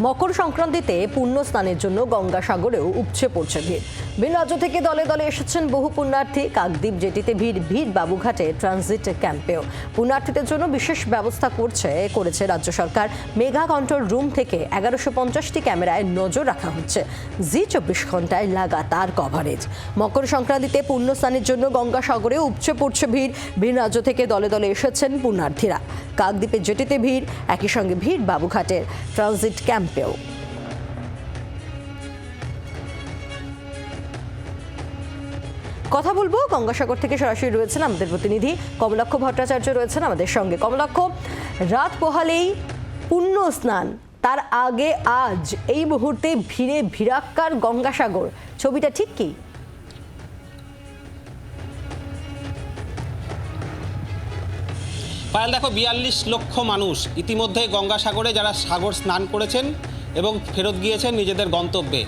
মকর সংক্রান্তিতে পুণ্য স্নানের জন্য গঙ্গাসাগরেও উপচে পড়ছে ভিড়। ভিন রাজ্য থেকে দলে দলে এসেছেন বহু পুণ্যার্থী। কাকদ্বীপ জেটিতে ভিড় ভিড় বাবুঘাটে ট্রানজিট ক্যাম্পেও পুণ্যার্থীদের জন্য বিশেষ ব্যবস্থা করছে, করেছে রাজ্য সরকার। মেগা কন্ট্রোল রুম থেকে এগারোশো পঞ্চাশটি ক্যামেরায় নজর রাখা হচ্ছে। জি চব্বিশ ঘন্টায় লাগাতার কভারেজ মকর সংক্রান্তিতে পুণ্য স্নানের জন্য গঙ্গাসাগরে উপচে পড়ছে ভিড়। ভিন রাজ্য থেকে দলে দলে এসেছেন পুণ্যার্থীরা। কাকদ্বীপের জেটিতে ভিড়, একই সঙ্গে ভিড় বাবুঘাটের। ট্রানজিট ক্যাম্পেও কথা বলব, গঙ্গাসাগর থেকে সরাসরি রয়েছেন আমাদের প্রতিনিধি কমলাক্ষ ভট্টাচার্য রয়েছেন আমাদের সঙ্গে। কমলাক্ষ, রাত পোহালেই পুণ্য স্নান, তার আগে আজ, এই মুহূর্তে ভিড়ে ভিড়াক্কার গঙ্গাসাগর। ছবিটা ঠিক কি? পায়েল দেখো, বিয়াল্লিশ লক্ষ মানুষ। ইতিমধ্যে গঙ্গাসাগরে যারা সাগর স্নান করেছেন এবং ফেরত গিয়েছেন নিজেদের গন্তব্যে।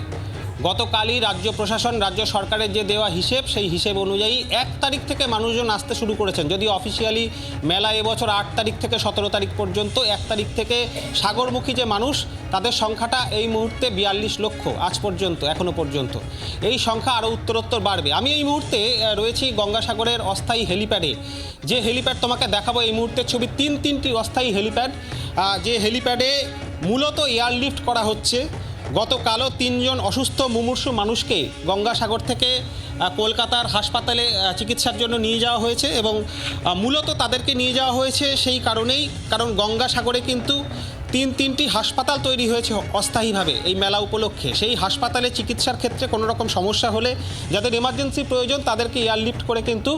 গতকালই রাজ্য প্রশাসন, রাজ্য সরকারের যে দেওয়া হিসেব, সেই হিসেব অনুযায়ী এক তারিখ থেকে মানুষজন আসতে শুরু করেছেন। যদি অফিসিয়ালি মেলা এবছর আট তারিখ থেকে সতেরো তারিখ পর্যন্ত এক তারিখ থেকে সাগরমুখী যে মানুষ, তাদের সংখ্যাটা এই মুহূর্তে বিয়াল্লিশ লক্ষ, আজ পর্যন্ত, এখনও পর্যন্ত। এই সংখ্যা আরও উত্তরোত্তর বাড়বে। আমি এই মুহূর্তে রয়েছি গঙ্গাসাগরের অস্থায়ী হেলিপ্যাডে। যে হেলিপ্যাড তোমাকে দেখাবো এই মুহূর্তের ছবি তিন তিনটি অস্থায়ী হেলিপ্যাড। যে হেলিপ্যাডে মূলত এয়ারলিফট করা হচ্ছে। গতকালও তিনজন অসুস্থ মুমূর্ষু মানুষকে গঙ্গাসাগর থেকে কলকাতার হাসপাতালে চিকিৎসার জন্য নিয়ে যাওয়া হয়েছে এবং মূলত তাদেরকে নিয়ে যাওয়া হয়েছে সেই কারণেই, কারণ গঙ্গাসাগরে কিন্তু তিন তিনটি হাসপাতাল তৈরি হয়েছে অস্থায়ীভাবে এই মেলা উপলক্ষে। সেই হাসপাতালে চিকিৎসার ক্ষেত্রে কোনো রকম সমস্যা হলে যাদের এমার্জেন্সি প্রয়োজন তাদেরকে এয়ারলিফট করে কিন্তু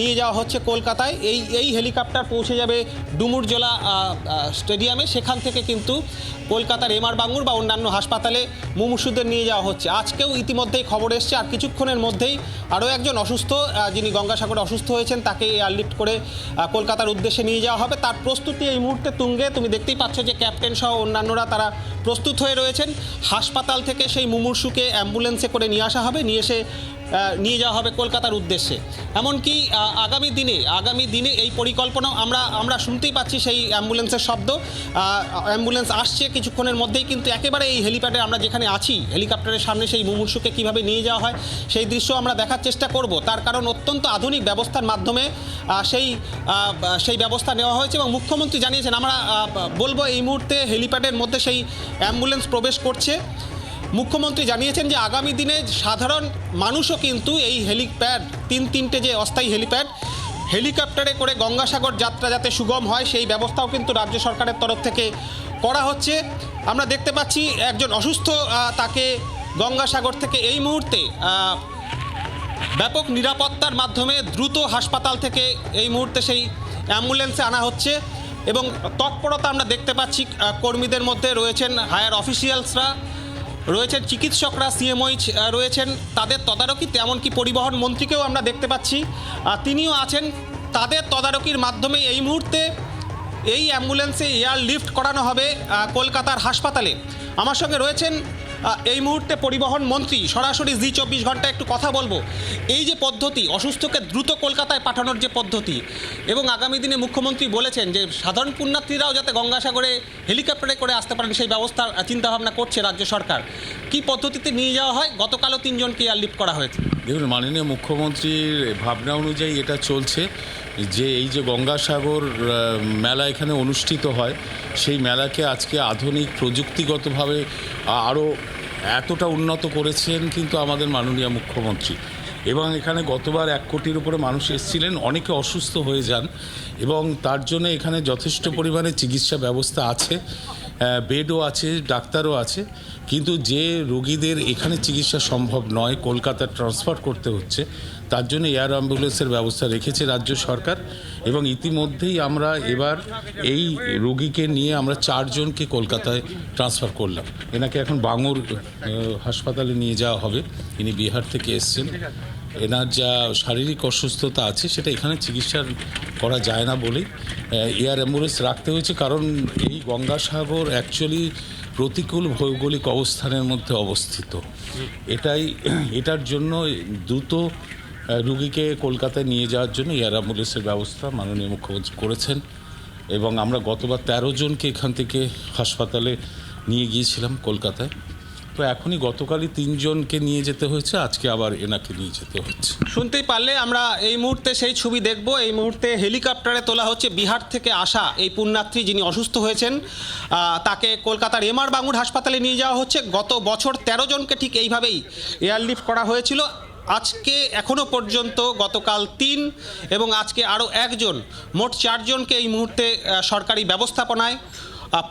নিয়ে যাওয়া হচ্ছে কলকাতায়। এই এই হেলিকপ্টার পৌঁছে যাবে ডুমুরজোলা স্টেডিয়ামে। সেখান থেকে কিন্তু কলকাতার এমআর বাঙ্গুর বা অন্যান্য হাসপাতালে মুমূর্ষুদের নিয়ে যাওয়া হচ্ছে। আজকেও ইতিমধ্যেই খবর এসছে। আর কিছুক্ষণের মধ্যেই আরও একজন অসুস্থ যিনি গঙ্গাসাগরে অসুস্থ হয়েছেন, তাকে এয়ারলিফট করে কলকাতার উদ্দেশ্যে নিয়ে যাওয়া হবে। তার প্রস্তুতি এই মুহূর্তে তুঙ্গে। তুমি দেখতেই পাচ্ছ যে ক্যাপ্টেন সহ অন্যান্যরা তারা প্রস্তুত হয়ে রয়েছেন। হাসপাতাল থেকে সেই মুমূর্ষুকে অ্যাম্বুলেন্সে করে নিয়ে আসা হবে। নিয়ে এসে নিয়ে যাওয়া হবে কলকাতার উদ্দেশ্যে। এমনকি আগামী দিনে আগামী দিনে এই পরিকল্পনা আমরা আমরা শুনতেই পাচ্ছি সেই অ্যাম্বুলেন্সের শব্দ। অ্যাম্বুলেন্স আসছে কিছুক্ষণের মধ্যেই, কিন্তু একেবারে এই হেলিপ্যাডে আমরা যেখানে আছি, হেলিকপ্টারের সামনে সেই মুমূর্ষুকে কীভাবে নিয়ে যাওয়া হয়, সেই দৃশ্য আমরা দেখার চেষ্টা করব। তার কারণ অত্যন্ত আধুনিক ব্যবস্থার মাধ্যমে সেই সেই ব্যবস্থা নেওয়া হয়েছে এবং মুখ্যমন্ত্রী জানিয়েছেন, আমরা বলব এই মুহূর্তে হেলিপ্যাডের মধ্যে সেই অ্যাম্বুলেন্স প্রবেশ করছে। মুখ্যমন্ত্রী জানিয়েছেন যে আগামী দিনে সাধারণ মানুষও কিন্তু এই হেলিপ্যাড, তিন তিনটে যে অস্থায়ী হেলিপ্যাড, হেলিকপ্টারে করে গঙ্গাসাগর যাত্রা যাতে সুগম হয়, সেই ব্যবস্থাও কিন্তু রাজ্য সরকারের তরফ থেকে করা হচ্ছে। আমরা দেখতে পাচ্ছি একজন অসুস্থ তাকে গঙ্গাসাগর থেকে এই মুহূর্তে ব্যাপক নিরাপত্তার মাধ্যমে দ্রুত হাসপাতাল থেকে এই মুহূর্তে সেই অ্যাম্বুলেন্সে আনা হচ্ছে এবং তৎপরতা আমরা দেখতে পাচ্ছি কর্মীদের মধ্যে রয়েছেন হায়ার অফিসিয়ালসরা। রয়েছেন চিকিৎসকরা সিএমওই রয়েছেন। তাদের তদারকিতে এমনকি পরিবহন মন্ত্রীকেও আমরা দেখতে পাচ্ছি। তিনিও আছেন। তাদের তদারকির মাধ্যমে এই মুহূর্তে এই অ্যাম্বুলেন্সে এয়ার লিফট করানো হবে কলকাতার হাসপাতালে। আমার সঙ্গে রয়েছেন এই মুহূর্তে পরিবহন মন্ত্রী সরাসরি জি চব্বিশ ঘণ্টা একটু কথা বলব। এই যে পদ্ধতি, অসুস্থকে দ্রুত কলকাতায় পাঠানোর যে পদ্ধতি এবং আগামী দিনে মুখ্যমন্ত্রী বলেছেন যে সাধারণ পুণ্যার্থীরাও যাতে গঙ্গাসাগরে হেলিকপ্টারে করে আসতে পারেন, সেই ব্যবস্থা চিন্তাভাবনা করছে রাজ্য সরকার। কি পদ্ধতিতে নিয়ে যাওয়া হয়? গতকালও তিনজনকে এয়ার লিফট করা হয়েছে। দেখুন, মাননীয় মুখ্যমন্ত্রীর ভাবনা অনুযায়ী এটা চলছে। যে এই যে গঙ্গাসাগর মেলা এখানে অনুষ্ঠিত হয়, সেই মেলাকে আজকে আধুনিক প্রযুক্তিগতভাবে আরও এতটা উন্নত করেছেন কিন্তু আমাদের মাননীয় মুখ্যমন্ত্রী। এবং এখানে গতবার এক কোটির উপরে মানুষ এসেছিলেন, অনেকে অসুস্থ হয়ে যান এবং তার জন্য এখানে যথেষ্ট পরিমাণে চিকিৎসা ব্যবস্থা আছে। বেডও আছে, ডাক্তারও আছে, কিন্তু যে রোগীদের এখানে চিকিৎসা সম্ভব নয়, কলকাতা ট্রান্সফার করতে হচ্ছে, তার জন্য এয়ার অ্যাম্বুলেন্সের ব্যবস্থা রেখেছে রাজ্য সরকার এবং ইতিমধ্যেই আমরা এবার এই রোগীকে নিয়ে আমরা চারজনকে কলকাতায় ট্রান্সফার করলাম। এনাকে এখন বাঙুর হাসপাতালে নিয়ে যাওয়া হবে। ইনি বিহার থেকে এসছেন। এনার যা শারীরিক অসুস্থতা আছে, সেটা এখানে চিকিৎসা করা যায় না বলেই এয়ার অ্যাম্বুলেন্স রাখতে হয়েছে। কারণ এই গঙ্গাসাগর অ্যাকচুয়ালি প্রতিকূল ভৌগোলিক অবস্থানের মধ্যে অবস্থিত। এটাই, এটার জন্য দ্রুত রুগীকে কলকাতায় নিয়ে যাওয়ার জন্য এয়ার অ্যাম্বুলেন্সের ব্যবস্থা মাননীয় মুখ্যমন্ত্রী করেছেন। এবং আমরা গতবার তেরো জনকে এখান থেকে হাসপাতালে নিয়ে গিয়েছিলাম কলকাতায়। তো এখনই গতকালই তিনজনকে নিয়ে যেতে হয়েছে, আজকে আবার এনাকে নিয়ে যেতে হচ্ছে। শুনতেই পারলে আমরা এই মুহূর্তে সেই ছবি দেখব। এই মুহূর্তে হেলিকপ্টারে তোলা হচ্ছে বিহার থেকে আসা এই পুণ্যার্থী যিনি অসুস্থ হয়েছেন তাকে কলকাতার এমআর বাঙুর হাসপাতালে নিয়ে যাওয়া হচ্ছে। গত বছর তেরো জনকে ঠিক এইভাবেই এয়ারলিফট করা হয়েছিল। আজকে এখনও পর্যন্ত গতকাল তিন এবং আজকে আরও একজন, মোট চারজনকে এই মুহূর্তে সরকারি ব্যবস্থাপনায়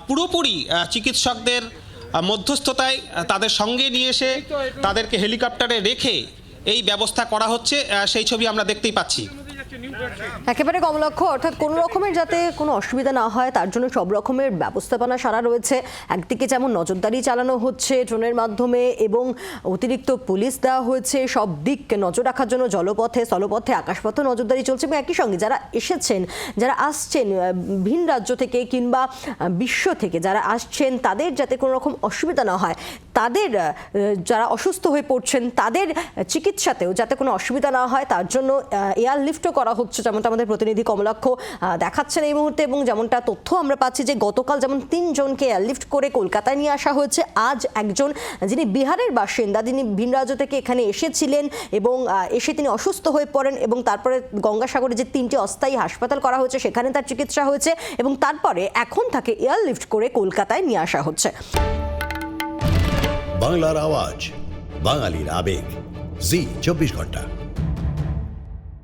পুরোপুরি চিকিৎসকদের মধ্যস্থতায় তাদের সঙ্গে নিয়ে এসে তাদেরকে হেলিকপ্টারে রেখে এই ব্যবস্থা করা হচ্ছে। সেই ছবি আমরা দেখতেই পাচ্ছি। একেবারে কমলক্ষ, অর্থাৎ কোনো রকমের যাতে কোনো অসুবিধা না হয়, তার জন্য সব রকমের ব্যবস্থাপনা সারা রয়েছে। একদিকে যেমন নজরদারি চালানো হচ্ছে ড্রোনের মাধ্যমে এবং অতিরিক্ত পুলিশ দেওয়া হয়েছে সব দিক নজর রাখার জন্য, জলপথে, স্থলপথে, আকাশপথে নজরদারি চলছে এবং একই সঙ্গে যারা এসেছেন, যারা আসছেন ভিন রাজ্য থেকে কিংবা বিশ্ব থেকে যারা আসছেন, তাদের যাতে কোনো রকম অসুবিধা না হয়, তাদের যারা অসুস্থ হয়ে পড়ছেন, তাদের চিকিৎসাতেও যাতে কোনো অসুবিধা না হয়, তার জন্য এয়ার লিফটও করা হচ্ছে, যেমনটা আমাদের প্রতিনিধি কমলাক্ষ দেখাচ্ছেন এই মুহূর্তে। এবং যেমনটা তথ্য আমরা পাচ্ছি যে, গতকাল যেমন তিনজনকে এয়ারলিফট করে কলকাতায় নিয়ে আসা হয়েছে, আজ একজন, যিনি বিহারের বাসিন্দা যিনি ভিন রাজ্য থেকে এখানে এসেছিলেন এবং এসে তিনি অসুস্থ হয়ে পড়েন এবং তারপরে গঙ্গাসাগরে যে তিনটি অস্থায়ী হাসপাতাল করা হয়েছে, সেখানে তার চিকিৎসা হয়েছে এবং তারপরে এখন তাকে এয়ারলিফট করে কলকাতায় নিয়ে আসা হচ্ছে। বাংলার আওয়াজ, বাঙালির আবেগ, জি, চব্বিশ ঘণ্টা।